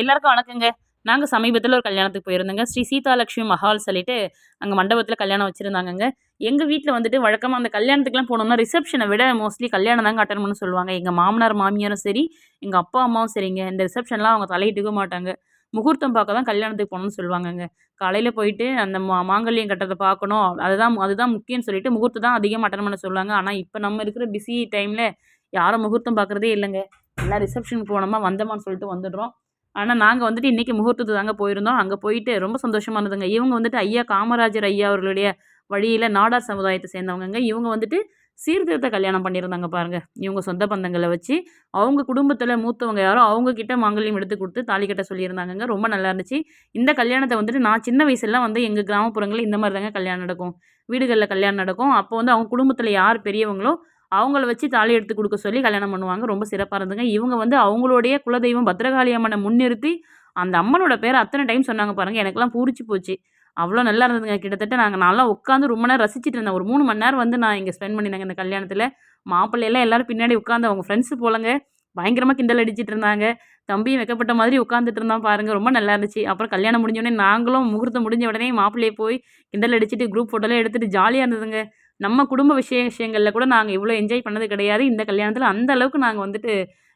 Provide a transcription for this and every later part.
எல்லாருக்கும் வணக்கங்க. நாங்கள் சமீபத்தில் ஒரு கல்யாணத்துக்கு போயிருந்தோங்க. ஸ்ரீ சீதாலட்சுமி மஹால் சொல்லிட்டு அங்கே மண்டபத்தில் கல்யாணம் வச்சுருந்தாங்கங்க. எங்கள் வீட்டில் வந்துட்டு வழக்கமாக அந்த கல்யாணத்துக்குலாம் போனோம்னா ரிசப்ஷனை விட மோஸ்ட்லி கல்யாணம் தாங்க அட்டன் பண்ண சொல்லுவாங்க. எங்கள் மாமனார் மாமியாரும் சரி எங்கள் அப்பா அம்மாவும் சரிங்க. இந்த ரிசப்ஷன்லாம் அவங்க தலையிட்டுக்க மாட்டாங்க. முகூர்த்தம் பார்க்க தான் கல்யாணத்துக்கு போகணும்னு சொல்லுவாங்கங்க. காலையில் போயிட்டு அந்த மா மாங்கல்யம் கட்டுறதை பார்க்கணும். அதுதான் அதுதான் முக்கியம்னு சொல்லிட்டு முகூர்த்தம் தான் அதிகமாக அட்டன் பண்ண சொல்லுவாங்க. ஆனால் இப்போ நம்ம இருக்கிற பிஸி டைமில் யாரும் முகூர்த்தம் பார்க்குறதே இல்லைங்க. எல்லாம் ரிசப்ஷனுக்கு போனோமா வந்தோமான்னு சொல்லிட்டு வந்துடுறோம். ஆனால் நாங்கள் வந்துட்டு இன்றைக்கி முகூர்த்தத்துக்கு தாங்க போயிருந்தோம். அங்கே போயிட்டு ரொம்ப சந்தோஷமாக இருந்ததுங்க. இவங்க வந்துட்டு ஐயா காமராஜர் ஐயா அவர்களுடைய வழியில் நாடார் சமுதாயத்தை சேர்ந்தவங்கங்க. இவங்க வந்துட்டு சீர்திருத்த கல்யாணம் பண்ணியிருந்தாங்க பாருங்கள் இவங்க சொந்த பந்தங்களை வச்சு அவங்க குடும்பத்தில் மூத்தவங்க யாரோ அவங்கக்கிட்ட மாங்கல்யம் எடுத்து கொடுத்து தாலி கட்ட சொல்லியிருந்தாங்கங்க. ரொம்ப நல்லா இருந்துச்சு. இந்த கல்யாணத்தை வந்துட்டு நான் சின்ன வயசுலாம் வந்து எங்கள் கிராமப்புறங்களில் இந்த மாதிரி தாங்க கல்யாணம் நடக்கும். வீடுகளில் கல்யாணம் நடக்கும். அப்போ வந்து அவங்க குடும்பத்தில் யார் பெரியவங்களோ அவங்கள வச்சு தாலி எடுத்து கொடுக்க சொல்லி கல்யாணம் பண்ணுவாங்க. ரொம்ப சிறப்பாக இருந்துங்க இவங்க வந்து அவங்களுடைய குலதெய்வம் பத்திரகாளி அம்மனை முன்னிறுத்தி அந்த அம்மனோட பேர் அத்தனை டைம் சொன்னாங்க பாருங்கள் எனக்கெல்லாம் பூரிச்சு போச்சு. அவ்வளோ நல்லா இருந்ததுங்க. கிட்டத்தட்ட நாங்கள் நல்லா உட்காந்து ரொம்ப நேரம் ரசிச்சுட்டு இருந்தேன். ஒரு மூணு மணி நேரம் வந்து நான் இங்கே ஸ்பெண்ட் பண்ணினேங்க இந்த கல்யாணத்தில். மாப்பிள்ளையெல்லாம் எல்லோரும் பின்னாடி உட்காந்து அவங்க ஃப்ரெண்ட்ஸு போலங்க. பயங்கரமாக கிண்டல் அடிச்சிட்டு இருந்தாங்க. தம்பியும் வைக்கப்பட்ட மாதிரி உட்காந்துட்டு இருந்தான் பாருங்கள் ரொம்ப நல்லா இருந்துச்சு. அப்புறம் கல்யாணம் முடிஞ்ச நாங்களும் முகூர்த்தம் முடிஞ்ச உடனே மாப்பிள்ளையை போய் கிண்டல் அடிச்சுட்டு குரூப் ஃபோட்டோலாம் எடுத்துகிட்டு ஜாலியாக இருந்ததுங்க. நம்ம குடும்ப விஷய விஷயங்களில் கூட நாங்கள் இவ்வளோ என்ஜாய் பண்ணது கிடையாது. இந்த கல்யாணத்தில் அந்த அளவுக்கு நாங்கள் வந்துட்டு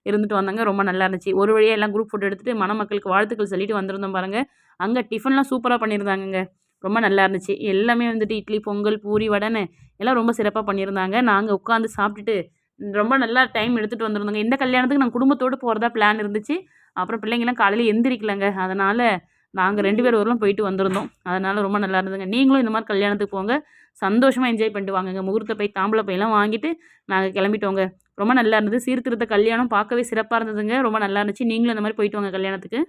இருந்துட்டு வந்தாங்க. ரொம்ப நல்லா இருந்துச்சு. ஒரு வழியாக எல்லாம் குரூப் ஃபோட்டோ எடுத்துகிட்டு மணமக்களுக்கு வாழ்த்துக்கள் சொல்லிட்டு வந்திருந்தோம் பாருங்கள் அங்கே டிஃபன்லாம் சூப்பராக பண்ணியிருந்தாங்கங்க ரொம்ப நல்லா இருந்துச்சு. எல்லாமே வந்துட்டு இட்லி பொங்கல் பூரி வடைன்னு எல்லாம் ரொம்ப சிறப்பாக பண்ணியிருந்தாங்க நாங்கள் உட்காந்து சாப்பிட்டுட்டு ரொம்ப நல்லா டைம் எடுத்துகிட்டு வந்திருந்தோங்க. இந்த கல்யாணத்துக்கு நாங்கள் குடும்பத்தோடு போகிறதா பிளான் இருந்துச்சு. அப்புறம் பிள்ளைங்களாம் காலையில் எந்திரிக்கலங்க. அதனால் நாங்கள் ரெண்டு பேர் ஊரில் போயிட்டு வந்திருந்தோம். அதனால் ரொம்ப நல்லா இருந்ததுங்க. நீங்களும் இந்த மாதிரி கல்யாணத்துக்கு போங்க. சந்தோஷமாக என்ஜாய் பண்ணிட்டு வாங்கங்க. முகூர்த்த பை தாம்பளை பையெல்லாம் வாங்கிட்டு நாங்கள் கிளம்பிட்டோங்க. ரொம்ப நல்லா இருந்தது. சீர்திருத்த கல்யாணம் பார்க்கவே சிறப்பாக இருந்ததுங்க. ரொம்ப நல்லா இருந்துச்சு. நீங்களும் இந்த மாதிரி போயிட்டு வாங்க கல்யாணத்துக்கு.